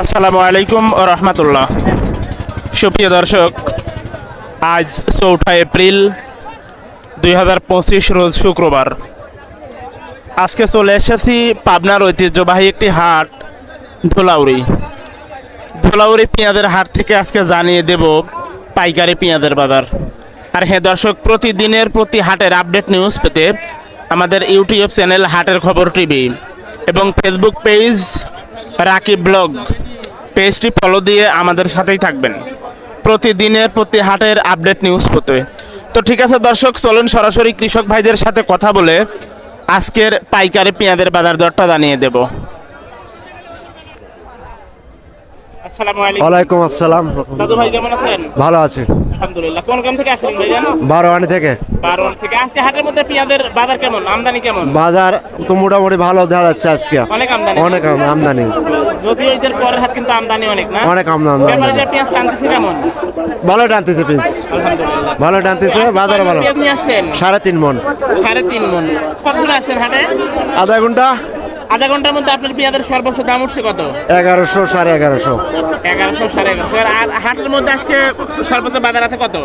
আসসালামু আলাইকুম রহমতুল্লাহ। সুপ্রিয় দর্শক, আজ চৌঠা এপ্রিল দুই হাজার পঁচিশ রোজ শুক্রবার। আজকে চলে এসেছি পাবনার ঐতিহ্যবাহী একটি হাট, ধুলাউড়ি। ধুলাউড়ি পেঁয়াজের হাট থেকে আজকে জানিয়ে দেব পাইকারি পেঁয়াজের বাজার। আর হ্যাঁ দর্শক, প্রতিদিনের প্রতি হাটের আপডেট নিউজ পেতে আমাদের ইউটিউব চ্যানেল হাটের খবর টিভি এবং ফেসবুক পেজ রাকিব ব্লগ পেজটি ফলো দিয়ে আমাদের সাথেই থাকবেন। প্রতিদিনের প্রতি হাটের আপডেট নিউজ পেতে তো ঠিক আছে দর্শক চলুন সরাসরি কৃষক ভাইদের সাথে কথা বলে আজকের পাইকারি পেঁয়াজের বাজার দরটা জানিয়ে দেব। আসসালামু আলাইকুম। আসসালাম। দাদু ভাই কেমন আছেন? ভালো আছি। আলহামদুলিল্লাহ। কোন গ্রাম থেকে আসলেন ভাইজান বারোয়ানি থেকে। বারোয়ান থেকে। আজকে হাটের মধ্যে পেঁয়াজের বাজার কেমন? আমদানি কেমন? বাজার তো মোটামুটি ভালো দেখা যাচ্ছে আজকে। অনেক আমদানি। অনেক আমদানি। যদিও ঈদের পরের হাট কিন্তু আমদানি অনেক না? অনেক আমদানি ব্যাপারীরা পেঁয়াজ টানতেছে কেমন? ভালো টানতেছে পিস আলহামদুলিল্লাহ। ভালো টানতেছে বাজারও ভালো। পেঁয়াজ নিয়ে আসছেন? সাড়ে তিন মন। সাড়ে তিন মন। সময় আসছেন হাটে? আধা ঘণ্টা। আধা ঘণ্টার মধ্যে আপনার পেঁয়াজের সর্বোচ্চ দাম উঠছে কত? এগারোশো সাড়ে এগারোশো। এগারোশো সাড়ে এগারোশো। আর হাটের মধ্যে আজকে সর্বোচ্চ বাজার আছে কত?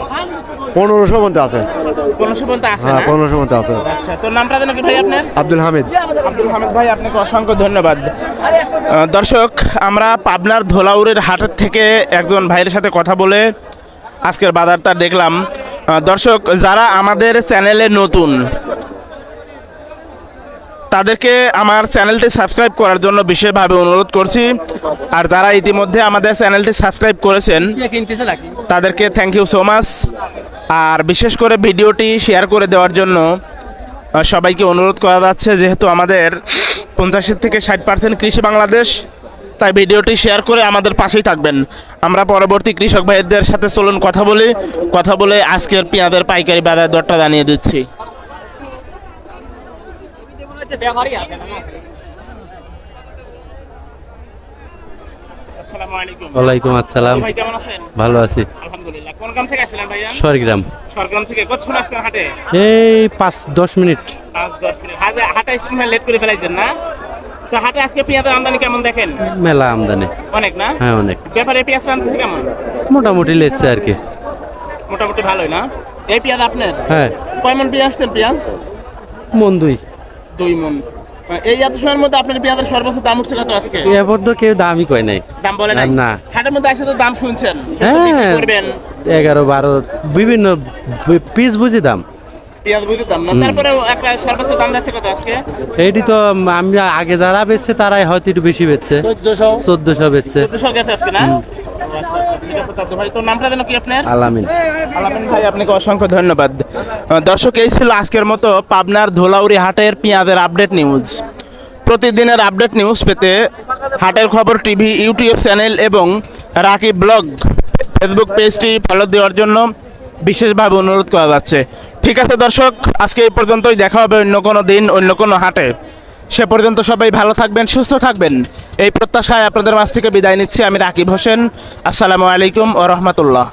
পনেরোশো মধ্যে আছে। পনেরোশো পর্যন্ত আছে হ্যাঁ পনেরোশো মধ্যে আছে। আচ্ছা তোর নামটা যেন কি ভাই আপনার? আব্দুল হামিদ। আব্দুল হামিদ ভাই আপনাকে অসংখ্য ধন্যবাদ। দর্শক আমরা পাবনার ধোলাউরের হাটের থেকে একজন ভাইয়ের সাথে কথা বলে আজকের বাজারটা দেখলাম। দর্শক যারা আমাদের চ্যানেলে নতুন তাদেরকে আমার চ্যানেলটি সাবস্ক্রাইব করার জন্য বিশেষভাবে অনুরোধ করছি। আর যারা ইতিমধ্যে আমাদের চ্যানেলটি সাবস্ক্রাইব করেছেন, তাদেরকে থ্যাংক ইউ সো মাচ আর বিশেষ করে ভিডিওটি শেয়ার করে দেওয়ার জন্য সবাইকে অনুরোধ করা যাচ্ছে, যেহেতু আমাদের পঞ্চাশের থেকে ষাট পার্সেন্ট কৃষি বাংলাদেশ, তাই ভিডিওটি শেয়ার করে আমাদের পাশেই থাকবেন। আমরা পরবর্তী কৃষক ভাইদের সাথে চলুন কথা বলি। কথা বলে আজকের পেঁয়াজের পাইকারি বাজার দরটা জানিয়ে দিচ্ছি। আসসালামু আলাইকুম। ওয়ালাইকুম আসসালাম। ভাই কেমন আছেন? ভালো আছি। আলহামদুলিল্লাহ। কোন গ্রাম থেকে আসলেন ভাইয়া? সরগ্রাম। সরগ্রাম থেকে কত সময় হাটে? এই পাঁচ দশ মিনিট। পাঁচ দশ মিনিট। হাটে হাটে আসতে লেট করে ফেলাইছেন না? তো হাটে আজকে পেঁয়াজের আমদানি কেমন দেখেন? মেলা আমদানি। অনেক না? হ্যাঁ অনেক। ব্যাপারে পেঁয়াজ আনতেছে কেমন? মোটামুটি লেগছে আর কি। মোটামুটি ভালোই না? এই পেঁয়াজ আপনার? হ্যাঁ। কয় মন পেঁয়াজ আসছেন পেঁয়াজ? মন দুই। দুই মন। এই এত সময়ের মধ্যে আপনার পেঁয়াজের সর্বোচ্চ দাম উঠছে কত আজকে? কেউ দামই কয় নাই। দাম বলে নাই? না। হাটের মধ্যে আসলে তো দাম শুনছেন। হ্যাঁ। করবেন। এগারো বারো বিভিন্ন পিস বুঝি দাম। এইটি তো আমি আগে যারা বেচছে তারাই হয়তো একটু বেশি বেচছে। চোদ্দশো। বেচছে। আচ্ছা, আচ্ছা, ঠিক আছে দাদু ভাই। তোর নামটা যেন কি আপনার? আলামিন। আলামিন ভাই আপনাকে অসংখ্য ধন্যবাদ। দর্শক এই ছিল আজকের মতো পাবনার ধোলাউড়ি হাটের পেঁয়াজের আপডেট নিউজ। প্রতিদিনের আপডেট নিউজ পেতে হাটের খবর টিভি ইউটিউব চ্যানেল এবং রাকি ব্লগ ফেসবুক পেজটি ফলো দেওয়ার জন্য বিশেষভাবে অনুরোধ করা যাচ্ছে। ঠিক আছে দর্শক আজকে এই পর্যন্তই। দেখা হবে অন্য কোনো দিন অন্য কোনো হাটে। সে পর্যন্ত সবাই ভালো থাকবেন, সুস্থ থাকবেন। এই প্রত্যাশায় আপনাদের মাছ থেকে বিদায় নিচ্ছি আমি রাকিব হোসেন। আসসালামু আলাইকুম ও রহমতুল্লাহ।